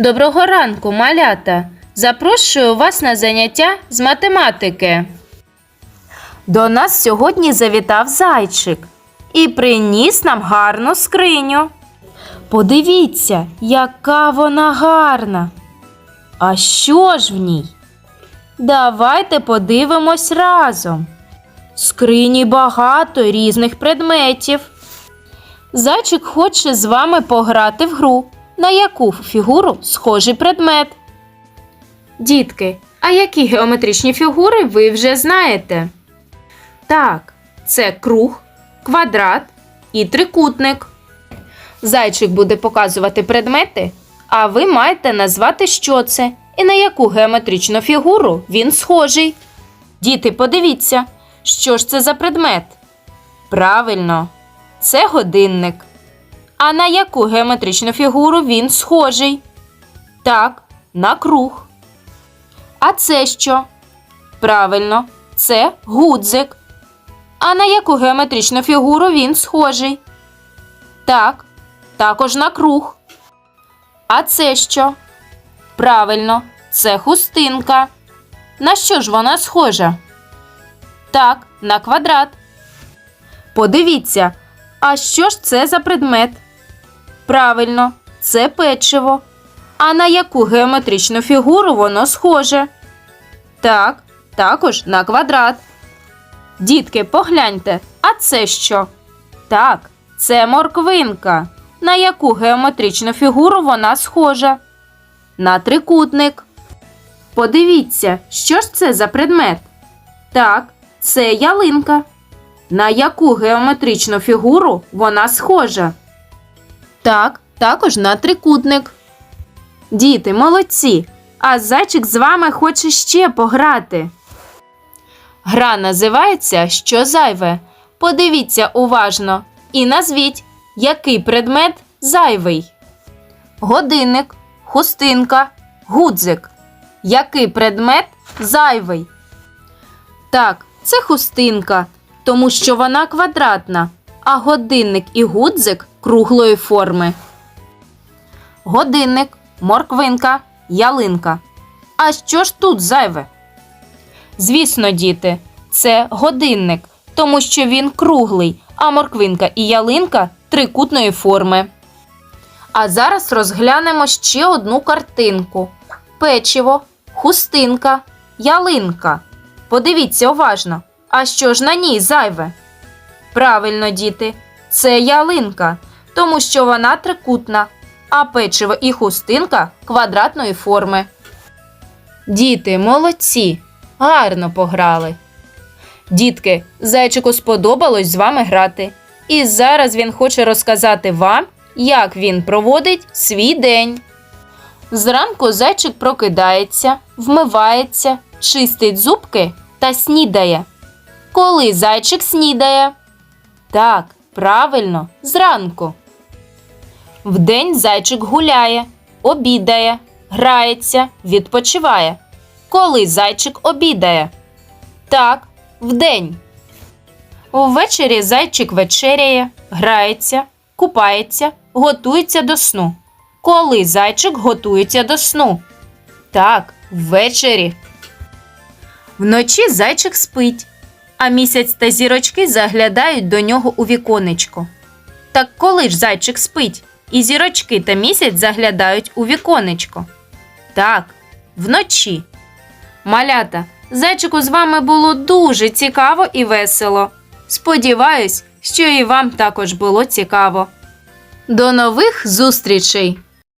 Доброго ранку, малята! Запрошую вас на заняття з математики. До нас сьогодні завітав зайчик і приніс нам гарну скриню. Подивіться, яка вона гарна. А що ж в ній? Давайте подивимось разом. В скрині багато різних предметів. Зайчик хоче з вами пограти в гру, на яку фігуру схожий предмет. Дітки, а які геометричні фігури ви вже знаєте? Так, це круг, квадрат і трикутник. Зайчик буде показувати предмети, а ви маєте назвати, що це і на яку геометричну фігуру він схожий. Діти, подивіться, що ж це за предмет? Правильно, це годинник. А на яку геометричну фігуру він схожий? Так, на круг. А це що? Правильно, це гудзик. А на яку геометричну фігуру він схожий? Так, також на круг. А це що? Правильно, це хустинка. На що ж вона схожа? Так, на квадрат. Подивіться, а що ж це за предмет? Правильно, це печиво. А на яку геометричну фігуру воно схоже? Так, також на квадрат. Дітки, погляньте, а це що? Так, це морквинка. На яку геометричну фігуру вона схожа? На трикутник. Подивіться, що ж це за предмет? Так, це ялинка. На яку геометричну фігуру вона схожа? Так, також на трикутник. Діти, молодці. А зайчик з вами хоче ще пограти. Гра називається Що зайве. Подивіться уважно і назвіть, який предмет зайвий. Годинник, хустинка, гудзик. Який предмет зайвий? Так, це хустинка, тому що вона квадратна, а годинник і гудзик круглої форми. Годинник, морквинка, ялинка. А що ж тут зайве? Звісно, діти, це годинник, тому що він круглий, а морквинка і ялинка трикутної форми. А зараз розглянемо ще одну картинку: печиво, хустинка, ялинка. Подивіться уважно. А що ж на ній зайве? Правильно, діти, це ялинка, тому що вона трикутна, а печиво і хустинка квадратної форми. Діти, молодці, гарно пограли. Дітки, зайчику сподобалось з вами грати. І зараз він хоче розказати вам, як він проводить свій день. Зранку зайчик прокидається, вмивається, чистить зубки та снідає. Коли зайчик снідає? Так, правильно, зранку. Вдень зайчик гуляє, обідає, грається, відпочиває. Коли зайчик обідає? Так, вдень. Ввечері зайчик вечеряє, грається, купається, готується до сну. Коли зайчик готується до сну? Так, ввечері. Вночі зайчик спить, а місяць та зірочки заглядають до нього у віконечко. Так коли ж зайчик спить, і зірочки та місяць заглядають у віконечко? Так, вночі. Малята, зайчику з вами було дуже цікаво і весело. Сподіваюсь, що і вам також було цікаво. До нових зустрічей!